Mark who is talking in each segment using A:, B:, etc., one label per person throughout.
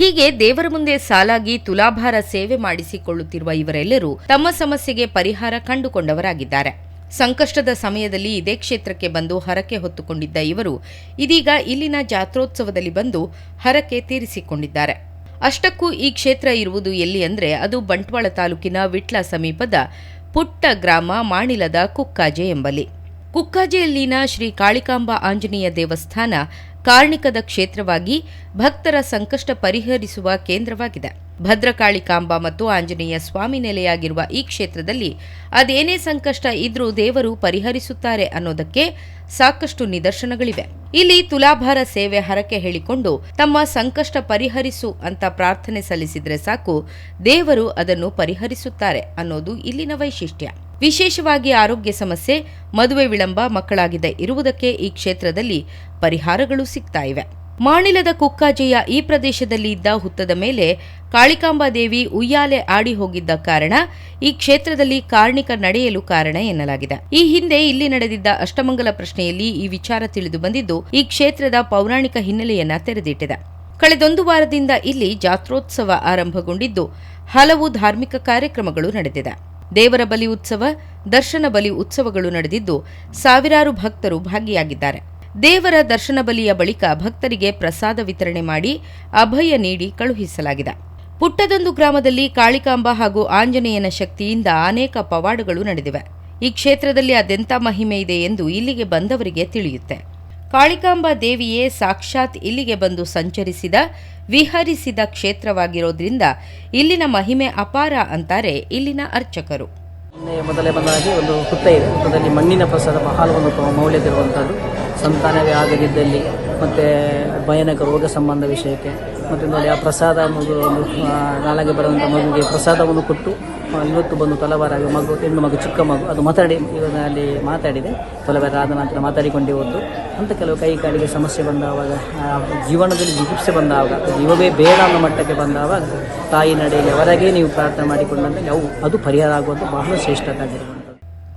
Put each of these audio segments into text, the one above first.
A: ಹೀಗೆ ದೇವರ ಮುಂದೆ ಸಾಲಾಗಿ ತುಲಾಭಾರ ಸೇವೆ ಮಾಡಿಸಿಕೊಳ್ಳುತ್ತಿರುವ ಇವರೆಲ್ಲರೂ ತಮ್ಮ ಸಮಸ್ಯೆಗೆ ಪರಿಹಾರ ಕಂಡುಕೊಂಡವರಾಗಿದ್ದಾರೆ. ಸಂಕಷ್ಟದ ಸಮಯದಲ್ಲಿ ಇದೇ ಕ್ಷೇತ್ರಕ್ಕೆ ಬಂದು ಹರಕೆ ಹೊತ್ತುಕೊಂಡಿದ್ದ ಇವರು ಇದೀಗ ಇಲ್ಲಿನ ಜಾತ್ರೋತ್ಸವದಲ್ಲಿ ಬಂದು ಹರಕೆ ತೀರಿಸಿಕೊಂಡಿದ್ದಾರೆ. ಅಷ್ಟಕ್ಕೂ ಈ ಕ್ಷೇತ್ರ ಇರುವುದು ಎಲ್ಲಿ ಅಂದ್ರೆ ಅದು ಬಂಟ್ವಾಳ ತಾಲೂಕಿನ ವಿಟ್ಲ ಸಮೀಪದ ಪುಟ್ಟ ಗ್ರಾಮ ಮಾಣಿಲದ ಕುಕ್ಕಾಜೆ ಎಂಬಲ್ಲಿ. ಕುಕ್ಕಾಜೆಯಲ್ಲಿನ ಶ್ರೀ ಕಾಳಿಕಾಂಬ ಆಂಜನೇಯ ದೇವಸ್ಥಾನ ಕಾರ್ಣಿಕದ ಕ್ಷೇತ್ರವಾಗಿ ಭಕ್ತರ ಸಂಕಷ್ಟ ಪರಿಹರಿಸುವ ಕೇಂದ್ರವಾಗಿದೆ. ಭದ್ರಕಾಳಿಕಾಂಬಾ ಮತ್ತು ಆಂಜನೇಯ ಸ್ವಾಮಿ ನೆಲೆಯಾಗಿರುವ ಈ ಕ್ಷೇತ್ರದಲ್ಲಿ ಅದೇನೇ ಸಂಕಷ್ಟ ಇದ್ರೂ ದೇವರು ಪರಿಹರಿಸುತ್ತಾರೆ ಅನ್ನೋದಕ್ಕೆ ಸಾಕಷ್ಟು ನಿದರ್ಶನಗಳಿವೆ. ಇಲ್ಲಿ ತುಲಾಭಾರ ಸೇವೆ ಹರಕೆ ಹೇಳಿಕೊಂಡು ತಮ್ಮ ಸಂಕಷ್ಟ ಪರಿಹರಿಸು ಅಂತ ಪ್ರಾರ್ಥನೆ ಸಲ್ಲಿಸಿದ್ರೆ ಸಾಕು ದೇವರು ಅದನ್ನು ಪರಿಹರಿಸುತ್ತಾರೆ ಅನ್ನೋದು ಇಲ್ಲಿನ ವೈಶಿಷ್ಟ್ಯ. ವಿಶೇಷವಾಗಿ ಆರೋಗ್ಯ ಸಮಸ್ಯೆ, ಮದುವೆ ವಿಳಂಬ ಮಕ್ಕಳಾಗಿದೆ ಇರುವುದಕ್ಕೆ ಈ ಕ್ಷೇತ್ರದಲ್ಲಿ ಪರಿಹಾರಗಳು ಸಿಗ್ತಾ ಇವೆ. ಮಾಣಿಲದ ಕುಕ್ಕಾಜೆಯ ಈ ಪ್ರದೇಶದಲ್ಲಿ ಇದ್ದ ಹುತ್ತದ ಮೇಲೆ ಕಾಳಿಕಾಂಬಾ ದೇವಿ ಉಯ್ಯಾಲೆ ಆಡಿ ಹೋಗಿದ್ದ ಕಾರಣ ಈ ಕ್ಷೇತ್ರದಲ್ಲಿ ಕಾರ್ಣಿಕ ನಡೆಯಲು ಕಾರಣ ಎನ್ನಲಾಗಿದೆ. ಈ ಹಿಂದೆ ಇಲ್ಲಿ ನಡೆದಿದ್ದ ಅಷ್ಟಮಂಗಲ ಪ್ರಶ್ನೆಯಲ್ಲಿ ಈ ವಿಚಾರ ತಿಳಿದು ಬಂದಿದ್ದು, ಈ ಕ್ಷೇತ್ರದ ಪೌರಾಣಿಕ ಹಿನ್ನೆಲೆಯನ್ನ ತೆರೆದಿಟ್ಟಿದೆ. ಕಳೆದೊಂದು ವಾರದಿಂದ ಇಲ್ಲಿ ಜಾತ್ರೋತ್ಸವ ಆರಂಭಗೊಂಡಿದ್ದು, ಹಲವು ಧಾರ್ಮಿಕ ಕಾರ್ಯಕ್ರಮಗಳು ನಡೆದಿದೆ. ದೇವರ ಬಲಿ ಉತ್ಸವ, ದರ್ಶನ ಬಲಿ ಉತ್ಸವಗಳು ನಡೆದಿದ್ದು ಸಾವಿರಾರು ಭಕ್ತರು ಭಾಗಿಯಾಗಿದ್ದಾರೆ. ದೇವರ ದರ್ಶನ ಬಲಿಯ ಬಳಿಕ ಭಕ್ತರಿಗೆ ಪ್ರಸಾದ ವಿತರಣೆ ಮಾಡಿ ಅಭಯ ನೀಡಿ ಕಳುಹಿಸಲಾಗಿದೆ. ಪುಟ್ಟದೊಂದು ಗ್ರಾಮದಲ್ಲಿ ಕಾಳಿಕಾಂಬ ಹಾಗೂ ಆಂಜನೇಯನ ಶಕ್ತಿಯಿಂದ ಅನೇಕ ಪವಾಡಗಳು ನಡೆದಿವೆ. ಈ ಕ್ಷೇತ್ರದಲ್ಲಿ ಅದೆಂಥ ಮಹಿಮೆ ಇದೆ ಎಂದು ಇಲ್ಲಿಗೆ ಬಂದವರಿಗೆ ತಿಳಿಯುತ್ತೆ. ಕಾಳಿಕಾಂಬಾ ದೇವಿಯೇ ಸಾಕ್ಷಾತ್ ಇಲ್ಲಿಗೆ ಬಂದು ಸಂಚರಿಸಿದ, ವಿಹರಿಸಿದ ಕ್ಷೇತ್ರವಾಗಿರೋದ್ರಿಂದ ಇಲ್ಲಿನ ಮಹಿಮೆ ಅಪಾರ ಅಂತಾರೆ ಇಲ್ಲಿನ ಅರ್ಚಕರು.
B: ಮೊದಲೇ ಬಂದಾಗಿ ಒಂದು ಹುತ್ತ ಇದೆ ಮಣ್ಣಿನ ಪ್ರಸಾದ ಬಹಳ ಒಂದು ಮೌಲ್ಯದಿರುವಂಥದ್ದು ಸಂತಾನವೇ ಆಗದಿದ್ದಲ್ಲಿ ಮತ್ತು ಭಯಾನಕ ರೋಗ ಸಂಬಂಧ ವಿಷಯಕ್ಕೆ ಮತ್ತು ನೋಡಿ ಆ ಪ್ರಸಾದ ಮಗು ಒಂದು ನಾಲಗೆ ಬರುವಂಥ ಮಗುವಿಗೆ ಪ್ರಸಾದವನ್ನು ಕೊಟ್ಟು ಇವತ್ತು ಬಂದು ತಲವಾರಾಗಿ ಮಗು, ಹೆಣ್ಣು ಮಗು, ಚಿಕ್ಕ ಮಗು, ಅದು ಮಾತಾಡಿ, ಇವಾಗ ಅಲ್ಲಿ ಮಾತಾಡಿದೆ. ತಲವಾರ ಆದ ನಂತರ ಮಾತಾಡಿಕೊಂಡೇ ಹೋದ್ದು. ಅಂತ ಕೆಲವು ಕೈ ಕಾಲಿಗೆ ಸಮಸ್ಯೆ ಬಂದಾವಾಗ ಜೀವನದಲ್ಲಿ ಜಿಗುಪ್ಸೆ ಬಂದಾವಾಗ ಜೀವವೇ ಬೇಡ ಅನ್ನೋ ಮಟ್ಟಕ್ಕೆ ಬಂದಾವಾಗ ತಾಯಿ ನಡೆಯಲ್ಲಿ ಅವರಾಗೇ ನೀವು ಪ್ರಾರ್ಥನೆ ಮಾಡಿಕೊಂಡಂತೆ, ಅವು, ಅದು ಪರಿಹಾರ ಆಗುವಂಥ ಬಹಳ ಶ್ರೇಷ್ಠವಾಗಿರುವಂಥದ್ದು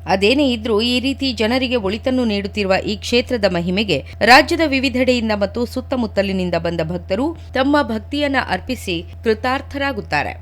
A: ಅದೇನೇ ಇದ್ರೂ ಈ ರೀತಿ ಜನರಿಗೆ ಒಳಿತನ್ನು ನೀಡುತ್ತಿರುವ ಈ ಕ್ಷೇತ್ರದ ಮಹಿಮೆಗೆ ರಾಜ್ಯದ ವಿವಿಧೆಡೆಯಿಂದ ಮತ್ತು ಸುತ್ತಮುತ್ತಲಿನಿಂದ ಬಂದ ಭಕ್ತರು ತಮ್ಮ ಭಕ್ತಿಯನ್ನ ಅರ್ಪಿಸಿ ಕೃತಾರ್ಥರಾಗುತ್ತಾರೆ.